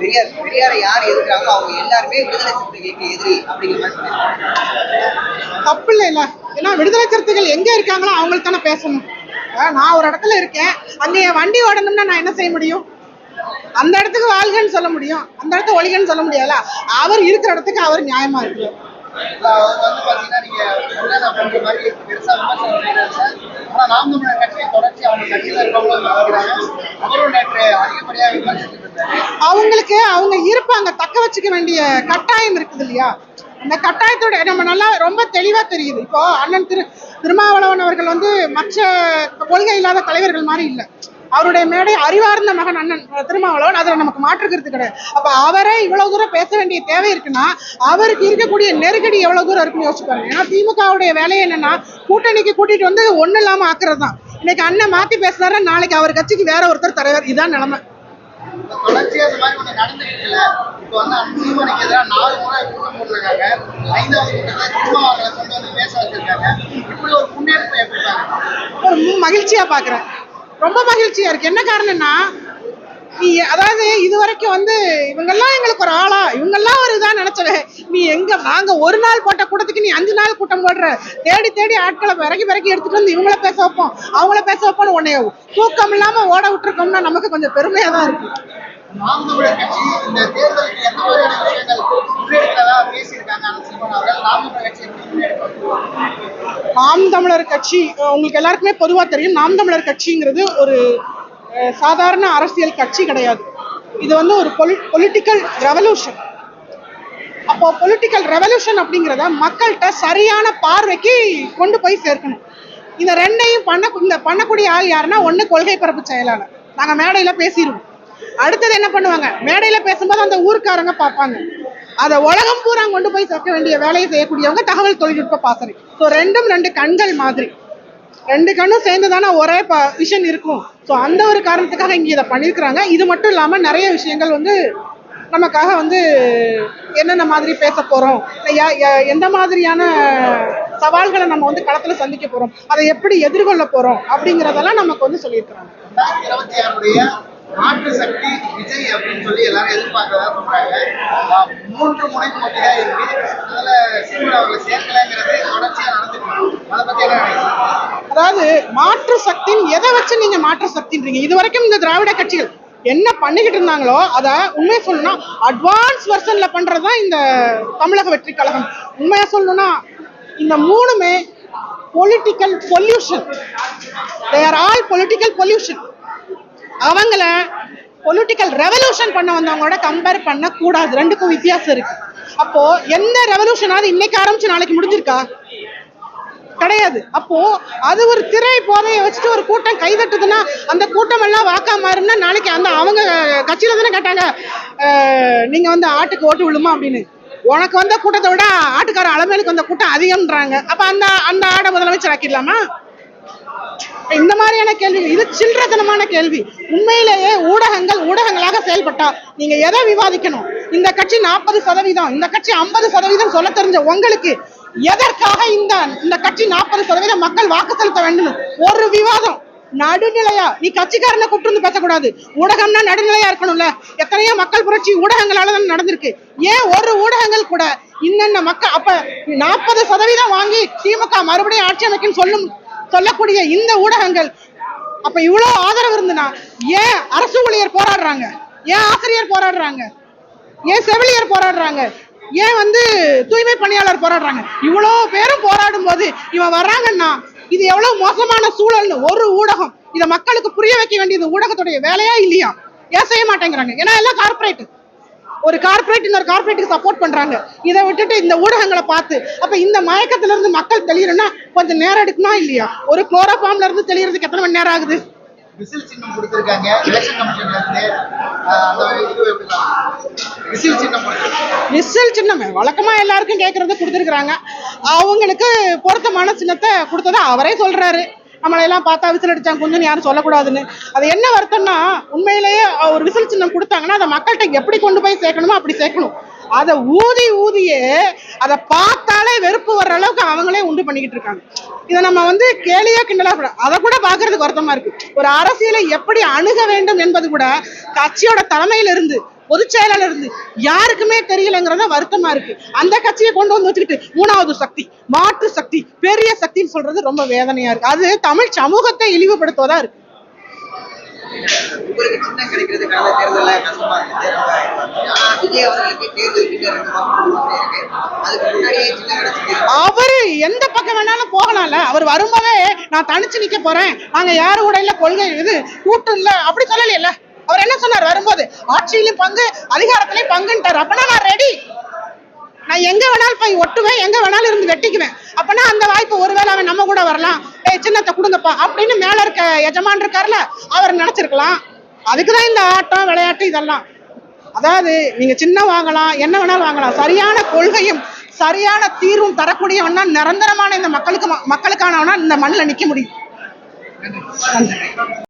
பெரியார் பெரியாரை யார் எதிர்க்கிறாங்களோ அவங்க எல்லாருமே விடுதலை சிறுத்தைகளுக்கு எதிரி அப்படிங்கிற மாதிரி சொல்லியிருக்காங்க. தப்பு ஏன்னா விடுதலை சிறுத்தைகள் எங்க இருக்காங்களோ அவங்களுக்கு தானே பேசணும். நான் ஒரு இடத்துல இருக்கேன். அங்க என் வண்டி ஓடணும்னா நான் என்ன செய்ய முடியும்? அந்த இடத்துக்கு வாழ்கன்னு சொல்ல முடியும். அந்த இடத்த ஒழிகன்னு சொல்ல முடியாதுல அவர் இருக்கிற இடத்துக்கு அவர் நியாயமா இருக்கு. ஆனா நாம் கட்சியை தொடர்ச்சி அவங்க கட்சியில இருக்கவங்களும் விமர்சிக்கிறாங்க அவரும் நேற்று அதிகப்படியா விமர்சிச்சுட்டு இருந்தாரு அவங்களுக்கு அவங்க இருப்பாங்க தக்க வச்சுக்க வேண்டிய கட்டாயம் இருக்குது இல்லையா? அந்த கட்டாயத்தோட நம்ம நல்லா ரொம்ப தெளிவாக தெரியுது. இப்போ அண்ணன் திரு திருமாவளவன் அவர்கள் வந்து மற்ற கொள்கை இல்லாத தலைவர்கள் மாதிரி இல்லை. அவருடைய மேடை அறிவார்ந்த மகன் அண்ணன் திருமாவளவன். அதில் நமக்கு மாற்றுக்கிறது கிடையாது. அப்போ அவரே இவ்வளோ தூரம் பேச வேண்டிய தேவை இருக்குன்னா அவருக்கு இருக்கக்கூடிய நெருக்கடி எவ்வளோ தூரம் இருக்குன்னு யோசிச்சு பாருங்க. ஏன்னா திமுகவுடைய வேலையை என்னன்னா கூட்டணிக்கு கூட்டிட்டு வந்து ஒன்றும் இல்லாமல் ஆக்குறது தான் இன்னைக்கு அண்ணன் மாற்றி பேசுறாரு நாளைக்கு அவர் கட்சிக்கு வேற ஒருத்தர் தலைவர். இதான் நிலைமை. தொடர்ச்சியா இந்த மாதிரி ஒண்ணு நடந்துட்டு இப்ப வந்து எதிராக நாலு முறை கூட்டம் போட்டிருக்காங்க. ஐந்தாவது கொண்டு வந்து பேச வச்சிருக்காங்க. இப்படி ஒரு முன்னேற்றம் எப்படி பாருங்க மகிழ்ச்சியா பாக்குறேன். ரொம்ப மகிழ்ச்சியா இருக்கு. என்ன காரணம்னா நீ அதாவது இது வரைக்கும் வந்து இவங்கெல்லாம் எங்களுக்கு ஒரு ஆளா இவங்கெல்லாம் ஒரு இதா நினைச்சவன் நீ எங்க? நாங்க ஒரு நாள் போட்ட கூட்டத்துக்கு நீ அஞ்சு நாள் கூட்டம் போடுற. தேடி தேடி ஆட்களை விறக்கி விறக்கி எடுத்துட்டு வந்து இவங்கள பேச வைப்போம். அவங்கள பேச வைப்போம்னு உன்னைய தூக்கம் இல்லாம ஓட விட்டுருக்கோம்னா நமக்கு கொஞ்சம் பெருமையா தான் இருக்கு. நாம் தமிழர் கட்சி இந்த தேர்தலுக்கு எந்த மாதிரியான விஷயங்கள் முன்னெடுக்கிறதா பேசியிருக்காங்க அந்த சீமான் அவர்கள்? நாம் தமிழர் கட்சி எப்படி முன்னெடுப்பாங்க நாம் தமிழர் கட்சி அஹ் உங்களுக்கு எல்லாருக்குமே பொதுவா தெரியும். நாம் தமிழர் கட்சிங்கிறது ஒரு சாதாரண அரசியல் கட்சி கிடையாது. இது வந்து ஒரு பொலிட்டிக்கல் ரெவல்யூஷன் அப்போ பொலிட்டிக்கல் ரெவல்யூஷன் அப்படிங்கிறத மக்கள்கிட்ட சரியான பார்வைக்கு கொண்டு போய் சேர்க்கணும். இந்த ரெண்டையும் பண்ண இந்த பண்ணக்கூடிய ஆள் யாருன்னா ஒன்று கொள்கை பரப்பு செயலாளர். நாங்கள் மேடையில் பேசிடுவோம் அடுத்தது என்ன பண்ணுவாங்க? மேடையில் பேசும்போது அந்த ஊருக்காரங்க பார்ப்பாங்க. அதை உலகம் பூரா கொண்டு போய் சேர்க்க வேண்டிய வேலையை செய்யக்கூடியவங்க தகவல் தொழில்நுட்ப பாசறை. ஸோ ரெண்டும் ரெண்டு கண்கள் மாதிரி. ரெண்டு கண்ணும் சேர்ந்து தானே ஒரே ப விஷன் இருக்கும். ஸோ அந்த ஒரு காரணத்துக்காக இங்கே இதை பண்ணியிருக்கிறாங்க. இது மட்டும் இல்லாமல் நிறைய விஷயங்கள் வந்து நமக்காக வந்து என்னென்ன மாதிரி பேச போகிறோம் எந்த மாதிரியான சவால்களை நம்ம வந்து களத்தில் சந்திக்க போகிறோம் அதை எப்படி எதிர்கொள்ள போகிறோம் அப்படிங்கிறதெல்லாம் நமக்கு வந்து சொல்லியிருக்கிறாங்க. மாற்று சக்தி விஜய் அப்படின்னு சொல்லி எல்லாரும் எதிர்பார்க்கறதா சொல்றாங்க. மூன்று முனை போட்டியா இருக்கு? அதுல சீமான் அவர்களை சேர்க்கலைங்கிறது தொடர்ச்சியா நடந்துட்டு அதை பத்தி என்ன அதாவது மாற்று சக்தின்னு எதை வச்சு நீங்க மாற்று சக்தின்றீங்க? இது வரைக்கும் இந்த திராவிட கட்சிகள் என்ன பண்ணிக்கிட்டு இருந்தாங்களோ அதை உண்மையை சொல்லணும்னா அட்வான்ஸ் வெர்ஷன்ல பண்றதுதான் இந்த தமிழக வெற்றி கழகம். உண்மையா சொல்லணும்னா இந்த மூணுமே political pollution they're all political pollution அவங்கள பொலிட்டிக்கல் ரெவல்யூஷன் பண்ண வந்தவங்களோட கம்பேர் பண்ண கூடாது ரெண்டுக்கும் வித்தியாசம் இருக்கு. அப்போ எந்த ரெவல்யூஷனாவது இன்னைக்கு ஆரம்பிச்சு நாளைக்கு முடிஞ்சிருக்கா? கிடையாது. அப்போ அது ஒரு திரை போதையை வச்சுட்டு ஒரு கூட்டம் கைதட்டுதுன்னா அந்த கூட்டம் எல்லாம் வாக்கா மாறும்னா நாளைக்கு அந்த அவங்க கட்சியில தானே கேட்டாங்க நீங்க வந்து ஆட்டுக்கு ஓட்டு விழுமா? அப்படின்னு. உனக்கு வந்த கூட்டத்தை விட ஆட்டுக்கார அலமேலுக்கு வந்த கூட்டம் அதிகம்ன்றாங்க. அப்ப அந்த அந்த ஆடை முதலமைச்சர் ஆக்கிடலாமா? இந்த மாதிரியான கேள்வி இது சில்லறத்தனமான கேள்வி. உண்மையிலேயே ஊடகங்கள் ஊடகங்களாக செயல்பட்டா நீங்க எதை விவாதிக்கணும்? இந்த கட்சி நாற்பது சதவீதம் இந்த கட்சி ஐம்பது சதவீதம் சொல்ல தெரிஞ்ச உங்களுக்கு எதற்காக இந்த இந்த கட்சி நாற்பது சதவீதம் மக்கள் வாக்கு செலுத்த வேண்டும்? ஒரு விவாதம். நடுநிலையா? நீ கட்சிக்காரனை கூப்பிட்டு வந்து பேசக்கூடாது. ஊடகம்னா நடுநிலையா இருக்கணும்ல. எத்தனையோ மக்கள் புரட்சி ஊடகங்களால தான் நடந்திருக்கு. ஏன் ஒரு ஊடகங்கள் கூட இன்னென்ன மக்கள் அப்ப நாற்பது சதவீதம் வாங்கி திமுக மறுபடியும் ஆட்சி அமைக்கும் சொல்லும் சொல்லக்கூடிய இந்த ஊடகங்கள் அப்ப இவ்வளவு ஆதரவு இருந்துனா ஏன் அரசு ஊழியர் போராடுறாங்க? ஏன் ஆசிரியர் போராடுறாங்க? ஏன் செவிலியர் போராடுறாங்க? ஏன் வந்து தூய்மை பணியாளர் போராடுறாங்க? இவ்வளோ பேரும் போராடும் போது இவன் வர்றாங்கன்னா இது எவ்வளவு மோசமான சூழல்னு ஒரு ஊடகம் இதை மக்களுக்கு புரிய வைக்க வேண்டியது ஊடகத்துடைய வேலையா இல்லையா? ஏன் செய்ய மாட்டேங்கிறாங்க? ஏன்னா எல்லாம் கார்ப்பரேட் ஒரு கார்ப்பரேட் இன்னொரு கார்பரேட்டுக்கு சப்போர்ட் பண்றாங்க. இதை விட்டுட்டு இந்த ஊடகங்களை பார்த்து அப்ப இந்த மயக்கத்துல இருந்து மக்கள் தெளியணும்னா கொஞ்சம் நேரம் எடுக்குமா இல்லையா? ஒரு குளோரோஃபார்ம்ல இருந்து தெளியறதுக்கு எத்தனை மணி நேரம் ஆகுது? விசில் சின்னம் கொடுத்துருக்காங்க. எலெக்ஷன் கமிஷன்ல இருந்து அந்த இது விசில் சின்னம் விசில் சின்னம் வழக்கமா எல்லாருக்கும் கேட்கறது கொடுத்துருக்காங்க அவங்களுக்கு பொருத்தமான சின்னத்தை கொடுத்ததை அவரே சொல்றாரு. நம்மளை எல்லாம் பார்த்தா விசில் அடிச்சாங்க கொஞ்சம் யாரும் சொல்லக்கூடாதுன்னு. அது என்ன வருத்தம்னா உண்மையிலேயே ஒரு விசில் சின்னம் கொடுத்தாங்கன்னா அதை மக்கள்கிட்ட எப்படி கொண்டு போய் சேர்க்கணுமோ அப்படி சேர்க்கணும். அதை ஊதி ஊதியே அதை பார்த்தாலே வெறுப்பு வர்ற அளவுக்கு அவங்களே உண்டு பண்ணிக்கிட்டு இருக்காங்க. இதை நம்ம வந்து கேலியா கிண்டலா கூட அதை கூட பார்க்கறதுக்கு வருத்தமா இருக்கு. ஒரு அரசியலை எப்படி அணுக வேண்டும் என்பது கூட கட்சியோட தலைமையில இருந்து பொதுச் செயலாளர் இருந்து யாருக்குமே தெரியலங்கிறத வருத்தமா இருக்கு. அந்த கட்சியை கொண்டு வந்து வச்சுக்கிட்டு மூணாவது சக்தி மாற்று சக்தி பெரிய சக்தின்னு சொல்றது ரொம்ப வேதனையா இருக்கு. அது தமிழ் சமூகத்தை இழிவுபடுத்துவதா இருக்கு. உங்களுக்கு சின்னம் கிடைக்கிறது கடந்த கஷ்டமா ஆனா விஜய் அவர்களுக்கு தேர்தல் கிட்ட ரெண்டு மாசம் இருக்கு அதுக்கு முன்னாடியே சின்னம் கிடைச்சிருக்கு அவரு எந்த பக்கம் வேணாலும் போகலாம்ல. அவர் வரும்போதே நான் தனிச்சு நிக்க போறேன். நாங்க யாரு கூட இல்ல கொள்கை இது கூட்டம் இல்ல அப்படி சொல்லலையில. அவர் என்ன சொன்னார் வரும்போது? ஆட்சியிலும் பங்கு அதிகாரத்திலையும் பங்குன்ட்டார். அப்பனா நான் ரெடி நான் எங்க வேணாலும் போய் ஒட்டுவேன் எங்க வேணாலும் இருந்து வெட்டிக்குவேன். அப்பனா அந்த வாய்ப்பு ஒருவேளை அவன் நம்ம கூட வரலாம். ஏய் சின்னத்தை கொடுங்கப்பா அப்படின்னு மேல இருக்க எஜமான் இருக்காருல்ல அவர் நினைச்சிருக்கலாம். அதுக்குதான் இந்த ஆட்டம் விளையாட்டு இதெல்லாம். அதாவது நீங்க சின்ன வாங்கலாம் என்ன வேணாலும் வாங்கலாம். சரியான கொள்கையும் சரியான தீர்வும் தரக்கூடியவன்னா நிரந்தரமான இந்த மக்களுக்கு மக்களுக்கானவனா இந்த மண்ணில் நிக்க முடியும்.